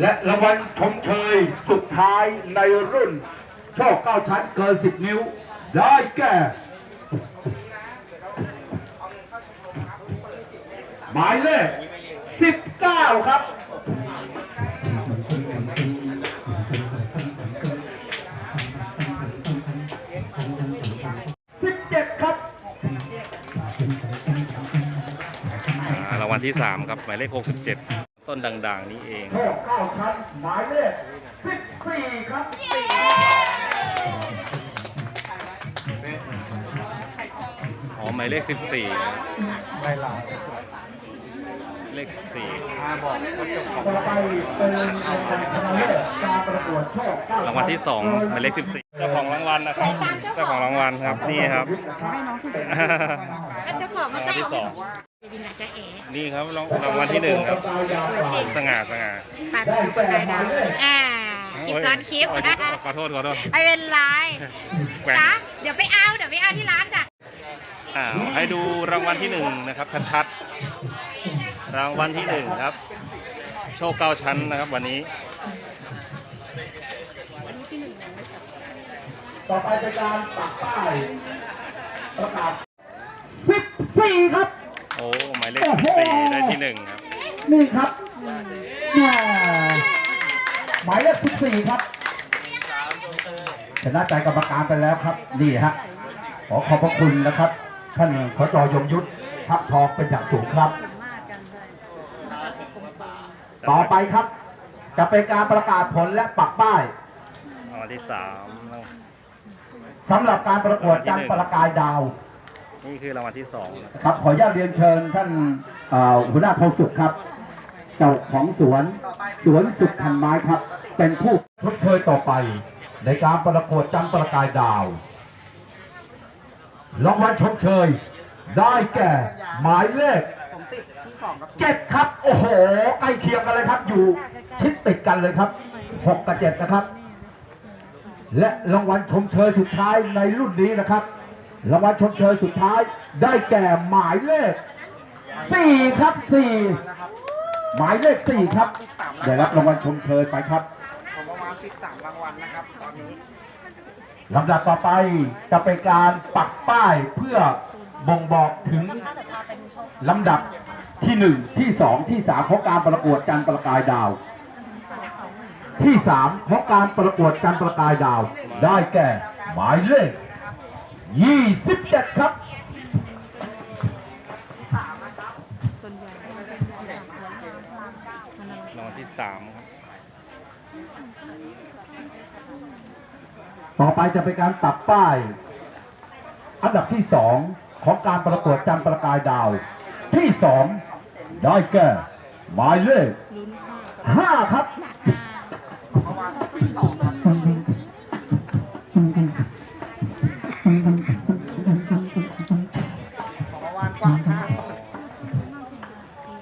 และรางวัลชมเชยสุดท้ายในรุ่น โชคเก้าชั้นเกิน10นิ้ว ได้แก่ หมายเลข19ครับ17ครับอ่ารางวัลที่ 3 ครับ หมายเลข 67 ต้นด่างๆนี้เองโชคเก้าชั้นหมายเลข14ครับอ๋อหมายเลข14นะเลข14ต่อไปเป็นรางวัลชนะเลิศการประกวดโชคเก้ารางวัลที่2หมายเลข14เจ้าของรางวัลนะครับเจ้าของรางวัลครับนี่ครับเจ้าของรางก็วัลจะที่สอง วินาจะเอ๋นี่ครับรางรางวัลที่หนึ่งครับ สง่าสง่าปาดไปได้ดาวอ่าคลิปซ้อนคลิปโอ้ยขอโทษขอโทษไม่เป็นไรแกว่งจ้ะเดี๋ยวไปเอาเดี๋ยวไปเอาที่ร้านจ้ะอ้าวให้ดูรางวัลที่หนึ่งนะครับชัดๆรางวัลที่หนึ่งครับ โชคเก้าชั้นนะครับวันนี้ต่อไปเป็นการปักป้ายประกาศ14 ครับ โอ้หมายเลข14ได้ที่หนึ่งครับ นี่ครับแหม่หมายเลข14ครับชนะใจกรรมการไปแล้วครับ นี่ฮะ ขอขอบพระคุณนะครับ ท่านขจยงยุทธทับทองเป็นอย่างสูงครับ ต่อไปครับ จะเป็นการประกาศผลและปักป้ายรางวัลที่สามสำหรับการประกวดจันทร์ประกายดาว นี่คือรางวัลที่สองนะครับขออนุญาตเรียนเชิญท่านอ่อหัวหน้าทองสุขครับ เจ้าของสวนสวนสุขพันไม้ครับ เป็นผู้ชดเชยต่อไป ในการประกวดจันประกายดาวรางวัลชมเชย ได้แก่ หมายเลขเจ็ดครับ โอ้โหใกล้เคียงกันเลยครับ อยู่ชิดติดกันเลยครับหกกับเจ็ดนะครับ และรางวัลชมเชยสุดท้ายในรุ่นนี้นะครับ รางวัลชมเชยสุดท้ายได้แก่หมายเลขสี่ครับสี่หมายเลขสี่ครับได้รับรางวัลชมเชยไปครับผมประมาณติดสามรางวัลนะครับตอนนี้ลำดับต่อไปจะเป็นการปักป้ายเพื่อบ่งบอกถึงลำดับที่หนึ่งที่สองที่สามของการประกวดจันทร์ประกายดาว ที่สามของการประกวดจันทร์ประกายดาว ได้แก่หมายเลข ยี่สิบเจ็ดครับรางวัลที่สามครับ ต่อไปจะเป็นการปักป้าย อันดับที่สองของการประกวดจันทร์ประกายดาว ที่สองได้แก่หมายเลขห้าครับ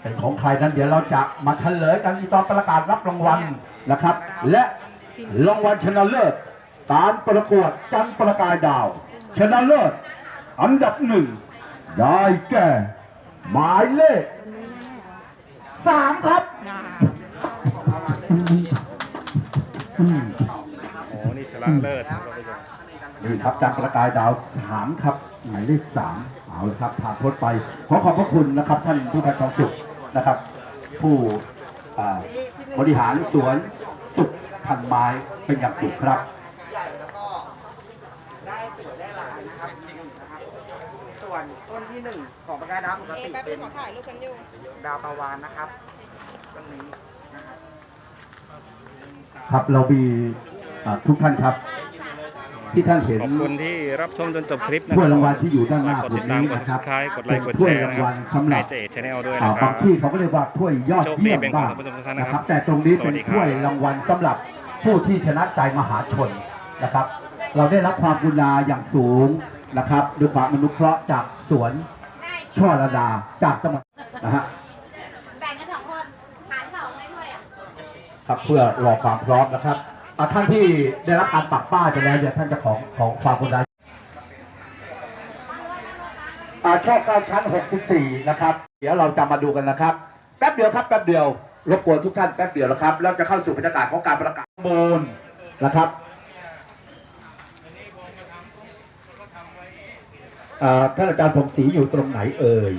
เป็นของใครนั้นเดี๋ยวเราจะมาเฉลยกันอีกตอนประกาศรับรางวัลนะครับ และรางวัลชนะเลิศการประกวดจันทร์ประกายดาว ชนะเลิศอันดับหนึ่งได้แก่หมายเลขสามครับโอ้นี่ชนะเลิศครับท่า นผู้ชมนี่ครับจันทร์ประกายดาวสามครับหมายเลขสามเอาละครับผ่านพ้นไปขอขอบพระคุณนะครับ ท่านผู้พันทองสุขนะครับ ผู้อ่าบริหารสวนสุขพันไม้เป็นอย่างสูงครับใหญ่แล้วก็ได้สวยได้หลายนะครับนะครับส่วนต้นที่หนึ่งของประกายดาวปกติเป็นดาวประวานนะครับต้นนี้นะครับครับเรามีอ่าทุกท่านครับ ที่ท่านเห็นขอบคุณที่รับชมจนจบคลิปนะคถ้วยรับรางวัลที่อยู่ด้านหน้ากดติดตามตรงนี้กดนะครับ subscribe กดไลค์กดเป็นถ้แชวยร์รานะงควัรับลสำหในรับเจชแนลด้วยอ่านะครับาบงที่เขาก็เรียกว่าถ้วยยอดโชคดีเยี่ยมเป็นบ้างของท่านผู้ชมทุกท่านนะนะคครัรับบแต่ตรงนี้สวัเป็สนดีครับถ้วยรางวัลสำหรับผู้ที่ชนะใจมหาชนนะครับ เราได้รับความกรุณาอย่างสูงนะครับด้วยความอนุเคราะห์จากสวนช่อระดาจากจังหวัดนะฮะแบ่งกันสองคนหารสองได้ด้วยอะครับเพื่อรอความพร้อมนะครับอะ ท่านที่ได้รับการปักป้ายไปแล้วเดี๋ยวท่านจะของของความกรุณาอ่าช่อเก้าชั้น 64 นะครับ เดี๋ยวเราจะมาดูกันนะครับ แป๊บเดียวครับแป๊บเดียวรบกวนทุกท่านแป๊บเดียวนะครับแล้วจะเข้าสู่บรรยากาศของการประกาศมูลนะครับอ่อท่านอาจารย์ผมศรีอยู่ตรงไหนเอ่ย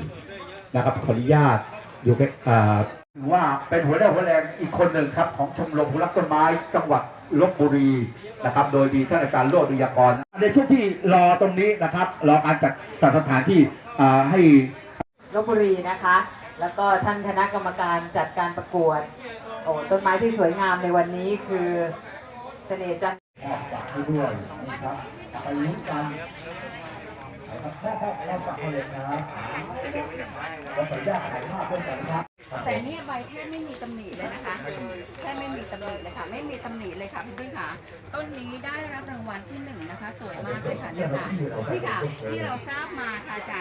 นะครับขออนุญาตอยู่ใกล้เอ่อถือว่าเป็นหัวแรงหัวแรงอีกคนหนึ่งครับ ของชมรมผู้รักต้นไม้จังหวัด ลบบุรีนะครับ โดยมีท่านอาจารย์โลดวิยากร ในช่วงที่รอตรงนี้นะครับ รอการจัดจัดสถานที่อ่าให้ลบบุรีนะคะ แล้วก็ท่านคณะกรรมการจัดการประกวด โอ้ต้นไม้ที่สวยงามในวันนี้คือเสน่ห์จันทร์ออกจากให้ด้วยนะครับไปลุ้นกันนะครับพ่อพ่อเราฝากเขาเลยนะเราขออนุญาตถ่ายภาพด้วยกันนะครับ แต่เนี่ยใบแทบไม่มีตำหนิเลยนะคะแทบไม่มีตำหนิเลยค่ะ ไม่มีตำหนิเลยค่ะเพื่อนๆค่ะต้นนี้ได้รับรางวัลที่หนึ่งนะคะ สวยมากเลยค่ะเนี่ยค่ะนี่ค่ะที่เราทราบมาค่ะจาก